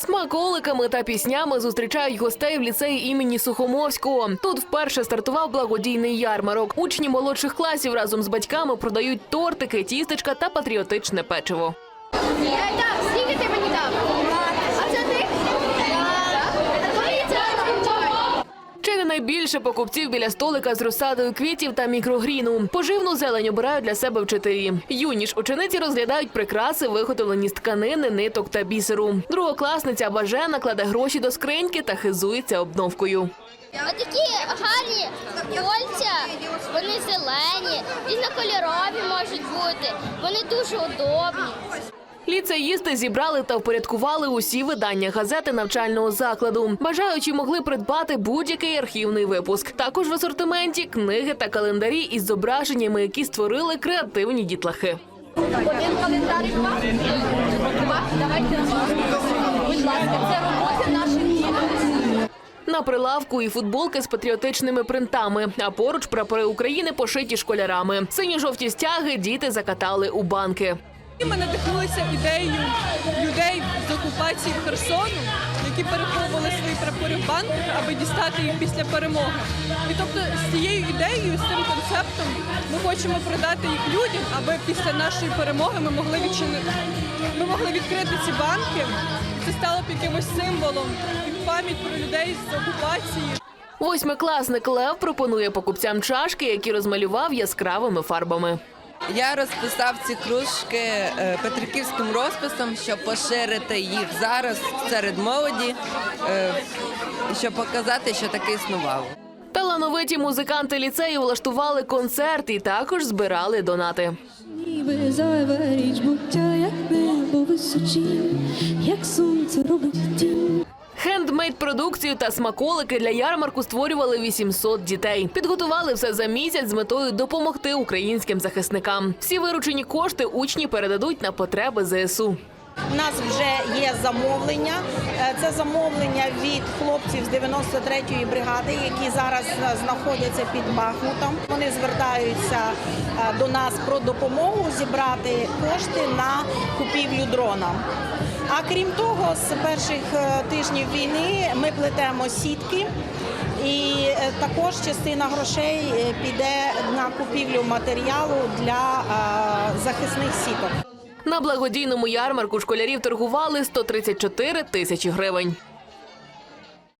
Смаколиками та піснями зустрічають гостей в ліцеї імені Сухомовського. Тут вперше стартував благодійний ярмарок. Учні молодших класів разом з батьками продають тортики, тістечка та патріотичне печиво. Дай так, скільки ти мені дав? А це ти? Так. Твої це Найбільше покупців біля столика з розсадою квітів та мікрогріну. Поживну зелень обирають для себе вчителі. Юні ж учениці розглядають прикраси, виготовлені з тканини, ниток та бісеру. Другокласниця Бажена кладе гроші до скриньки та хизується обновкою. Отакі гарні кольця, вони зелені, різнокольорові можуть бути. Вони дуже удобні. Ліцеїсти зібрали та впорядкували усі видання газети навчального закладу. Бажаючі могли придбати будь-який архівний випуск. Також в асортименті книги та календарі із зображеннями, які створили креативні дітлахи. Один календарик вам. Два. Давайте. Будь ласка, це роботи наших дітей. На прилавку і футболки з патріотичними принтами, а поруч прапори України пошиті школярами. Синьо-жовті стяги діти закатали у банки. Ми надихнулися ідеєю людей з окупації Херсону, які переховували свої прапори в банках, аби дістати їх після перемоги. І тобто з цією ідеєю, з цим концептом, ми хочемо продати їх людям, аби після нашої перемоги ми могли відчинити. Ми могли відкрити ці банки. Це стало б якимось символом і пам'ять про людей з окупації. Восьмикласник Лев пропонує покупцям чашки, які розмалював яскравими фарбами. Я розписав ці кружки е, петриківським розписом, щоб поширити їх зараз серед молоді, е, щоб показати, що таке існувало. Талановиті музиканти ліцею влаштували концерт і також збирали донати. Ніби зайва річ буття, як небо височі, як сонце робить тінь. Хендмейд продукцію та смаколики для ярмарку створювали 800 дітей. Підготували все за місяць з метою допомогти українським захисникам. Всі виручені кошти учні передадуть на потреби ЗСУ. У нас вже є замовлення. Е, Це замовлення від хлопців з 93-ї бригади, які зараз е, знаходяться під Бахмутом. Вони звертаються е, до нас про допомогу зібрати кошти на купівлю дрона. А крім того, з перших тижнів війни ми плетемо сітки. І також частина грошей піде на купівлю матеріалу для захисних сіток. На благодійному ярмарку школярів торгували 134 тисячі гривень.